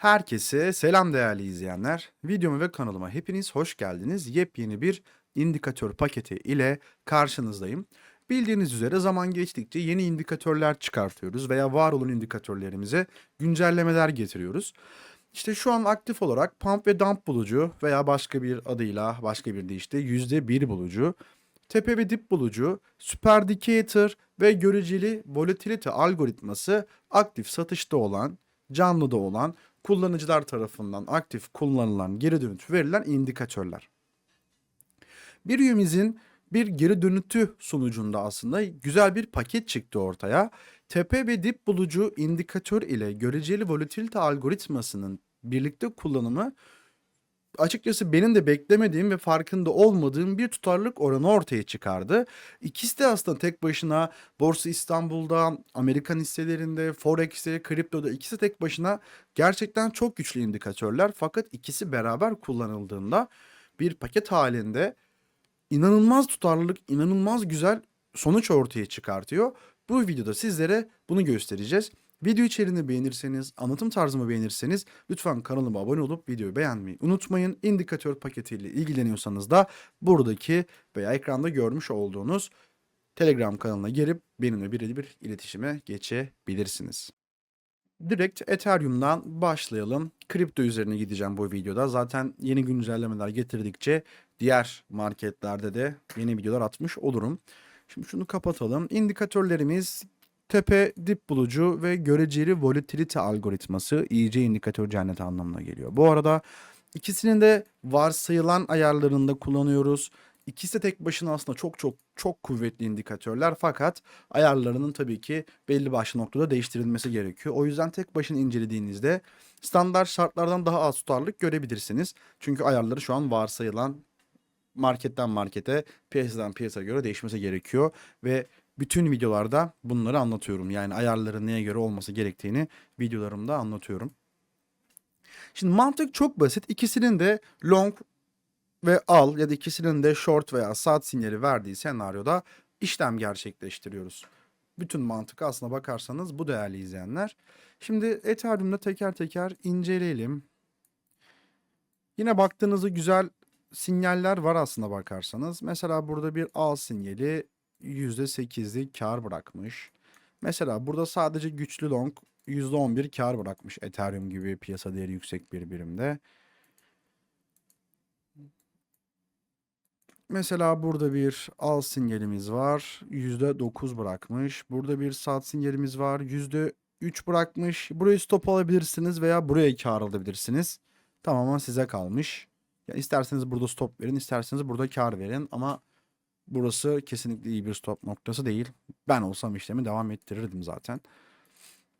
Herkese selam değerli izleyenler. Videoma ve kanalıma hepiniz hoş geldiniz. Yepyeni bir indikatör paketi ile karşınızdayım. Bildiğiniz üzere zaman geçtikçe yeni indikatörler çıkartıyoruz veya var olan indikatörlerimize güncellemeler getiriyoruz. İşte şu an aktif olarak pump ve dump bulucu veya başka bir adıyla başka bir deyişle %1 bulucu, tepe ve dip bulucu, super indicator ve göreceli volatility algoritması aktif satışta olan, canlıda olan kullanıcılar tarafından aktif kullanılan geri dönüt verilen indikatörler. Bir üyemizin bir geri dönütü sonucunda aslında güzel bir paket çıktı ortaya. Tepe ve dip bulucu indikatör ile göreceli volatilite algoritmasının birlikte kullanımı açıkçası benim de beklemediğim ve farkında olmadığım bir tutarlılık oranı ortaya çıkardı. İkisi de aslında tek başına Borsa İstanbul'da, Amerikan hisselerinde, Forex'te, kriptoda ikisi tek başına gerçekten çok güçlü indikatörler. Fakat ikisi beraber kullanıldığında bir paket halinde inanılmaz tutarlılık, inanılmaz güzel sonuç ortaya çıkartıyor. Bu videoda sizlere bunu göstereceğiz. Video içeriğini beğenirseniz, anlatım tarzımı beğenirseniz lütfen kanalıma abone olup videoyu beğenmeyi unutmayın. İndikatör paketiyle ilgileniyorsanız da buradaki veya ekranda görmüş olduğunuz Telegram kanalına girip benimle birebir iletişime geçebilirsiniz. Direkt Ethereum'dan başlayalım. Kripto üzerine gideceğim bu videoda. Zaten yeni güncellemeler getirdikçe diğer marketlerde de yeni videolar atmış olurum. Şimdi şunu kapatalım. İndikatörlerimiz tepe dip bulucu ve göreceli volatility algoritması iyice indikatör cenneti anlamına geliyor. Bu arada ikisinin de varsayılan ayarlarında kullanıyoruz. İkisi de tek başına aslında çok çok çok kuvvetli indikatörler fakat ayarlarının tabii ki belli başlı noktada değiştirilmesi gerekiyor. O yüzden tek başına incelediğinizde standart şartlardan daha az tutarlılık görebilirsiniz. Çünkü ayarları şu an varsayılan marketten markete, piyasadan piyasaya göre değişmesi gerekiyor ve bütün videolarda bunları anlatıyorum. Yani ayarların neye göre olması gerektiğini videolarımda anlatıyorum. Şimdi mantık çok basit. İkisinin de long ve al ya da ikisinin de short veya saat sinyali verdiği senaryoda işlem gerçekleştiriyoruz. Bütün mantık aslına bakarsanız bu değerli izleyenler. Şimdi Ethereum'da teker teker inceleyelim. Yine baktığınızda güzel sinyaller var aslına bakarsanız. Mesela burada bir al sinyali %8'lik kar bırakmış. Mesela burada sadece güçlü long %11 kar bırakmış Ethereum gibi piyasa değeri yüksek bir birimde. Mesela burada bir al sinyalimiz var. %9 bırakmış. Burada bir sat sinyalimiz var. %3 bırakmış. Burayı stop alabilirsiniz veya buraya kar alabilirsiniz. Tamamen size kalmış. Ya isterseniz burada stop verin, isterseniz burada kar verin ama burası kesinlikle iyi bir stop noktası değil. Ben olsam işlemi devam ettirirdim zaten.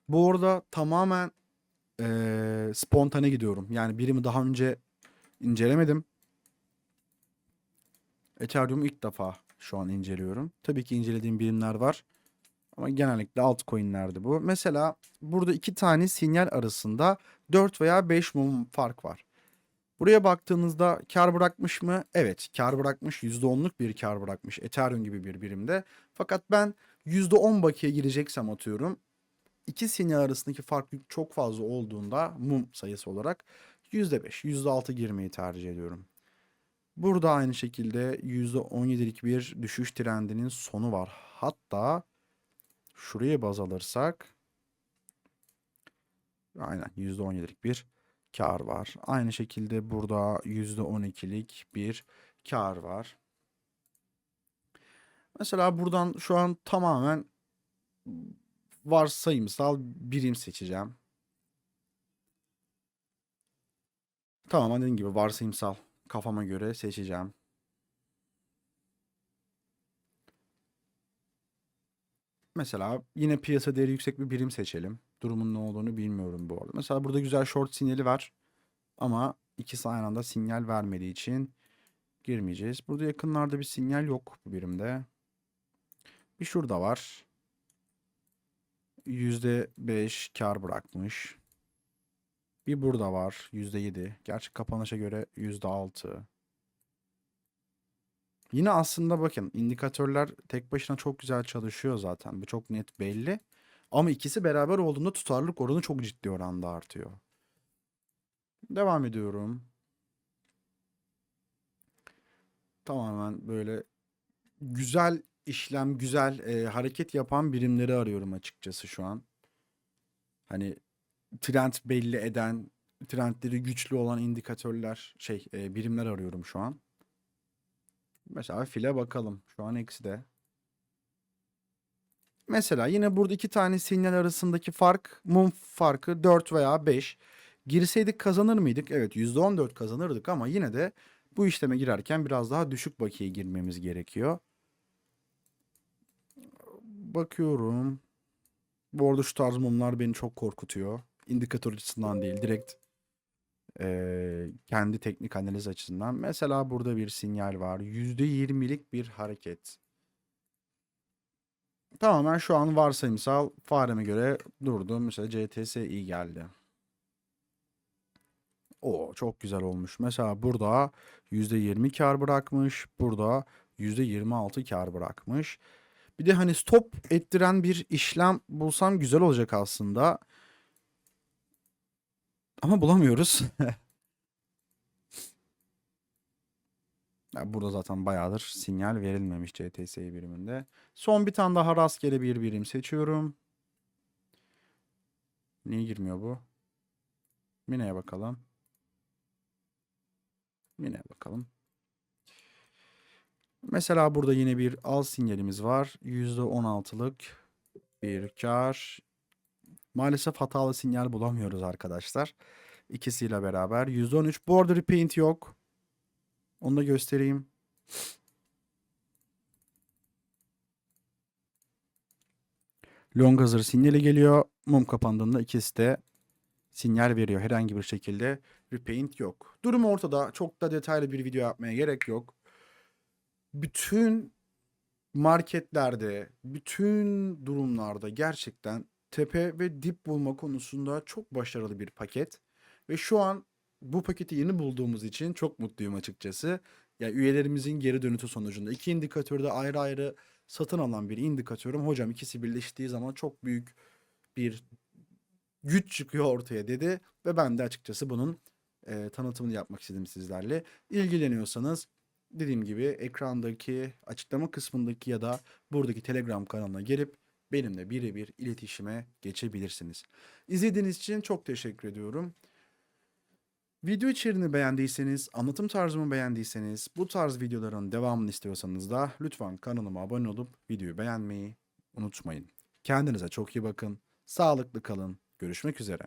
Bu arada tamamen eee, spontane gidiyorum. Yani birimi daha önce incelemedim. Ethereum'u ilk defa şu an inceliyorum. Tabii ki incelediğim birimler var. Ama genellikle altcoin'lerdi bu. Mesela burada iki tane sinyal arasında 4 veya 5 mum fark var. Buraya baktığınızda kar bırakmış mı? Evet, kar bırakmış. %10'luk bir kar bırakmış Ethereum gibi bir birimde. Fakat ben %10 bakiye gireceksem atıyorum. İki sinyal arasındaki fark çok fazla olduğunda mum sayısı olarak %5, %6 girmeyi tercih ediyorum. Burada aynı şekilde %17'lik bir düşüş trendinin sonu var. Hatta şuraya baz alırsak aynen %17'lik bir kar var. Aynı şekilde burada %12'lik bir kar var. Mesela buradan şu an tamamen varsayımsal birim seçeceğim. Tamamen dediğim gibi varsayımsal kafama göre seçeceğim. Mesela yine piyasa değeri yüksek bir birim seçelim. Durumun ne olduğunu bilmiyorum bu arada. Mesela burada güzel short sinyali var. Ama ikisi aynı anda sinyal vermediği için girmeyeceğiz. Burada yakınlarda bir sinyal yok bu birimde. Bir şurada var. %5 kar bırakmış. Bir burada var %7. Gerçi kapanışa göre %6. Yine aslında bakın indikatörler tek başına çok güzel çalışıyor zaten. Bu çok net belli. Ama ikisi beraber olduğunda tutarlılık oranı çok ciddi oranda artıyor. Devam ediyorum. Tamamen böyle güzel işlem, güzel e, hareket yapan birimleri arıyorum açıkçası şu an. Hani trend belli eden, trendleri güçlü olan indikatörler, şey e, birimler arıyorum şu an. Mesela file bakalım. Şu an eksi de. Mesela yine burada iki tane sinyal arasındaki fark, mum farkı 4 veya 5. Girseydik kazanır mıydık? Evet %14 kazanırdık ama yine de bu işleme girerken biraz daha düşük bakiye girmemiz gerekiyor. Bakıyorum. Bu arada şu tarz mumlar beni çok korkutuyor. İndikatör açısından değil, direkt eee, kendi teknik analiz açısından. Mesela burada bir sinyal var. %20'lik bir hareket. Tamamen şu an varsayımsal fareme göre durdu. Mesela CTS iyi geldi. O çok güzel olmuş. Mesela burada %20 kar bırakmış. Burada %26 kar bırakmış. Bir de hani stop ettiren bir işlem bulsam güzel olacak aslında. Ama bulamıyoruz. Burada zaten bayağıdır sinyal verilmemiş CTS'yi biriminde. Son bir tane daha rastgele bir birim seçiyorum. Niye girmiyor bu? Mine'ye bakalım. Mine'ye bakalım. Mesela burada yine bir al sinyalimiz var. %16'lık bir kar. Maalesef hatalı sinyal bulamıyoruz arkadaşlar. İkisiyle beraber. %13 border repaint yok. Onu da göstereyim. Long hazır sinyali geliyor. Mum kapandığında ikisi de sinyal veriyor. Herhangi bir şekilde repaint yok. Durum ortada. Çok da detaylı bir video yapmaya gerek yok. Bütün marketlerde, bütün durumlarda gerçekten tepe ve dip bulma konusunda çok başarılı bir paket. Ve şu an bu paketi yeni bulduğumuz için çok mutluyum açıkçası. Ya üyelerimizin geri dönütü sonucunda iki indikatörü de ayrı ayrı satın alan bir indikatörüm. Hocam ikisi birleştiği zaman çok büyük bir güç çıkıyor ortaya dedi ve ben de açıkçası bunun e, tanıtımını yapmak istedim sizlerle. İlgileniyorsanız dediğim gibi ekrandaki açıklama kısmındaki ya da buradaki Telegram kanalına gelip benimle birebir iletişime geçebilirsiniz. İzlediğiniz için çok teşekkür ediyorum. Video içeriğini beğendiyseniz, anlatım tarzımı beğendiyseniz, bu tarz videoların devamını istiyorsanız da lütfen kanalıma abone olup videoyu beğenmeyi unutmayın. Kendinize çok iyi bakın, sağlıklı kalın, görüşmek üzere.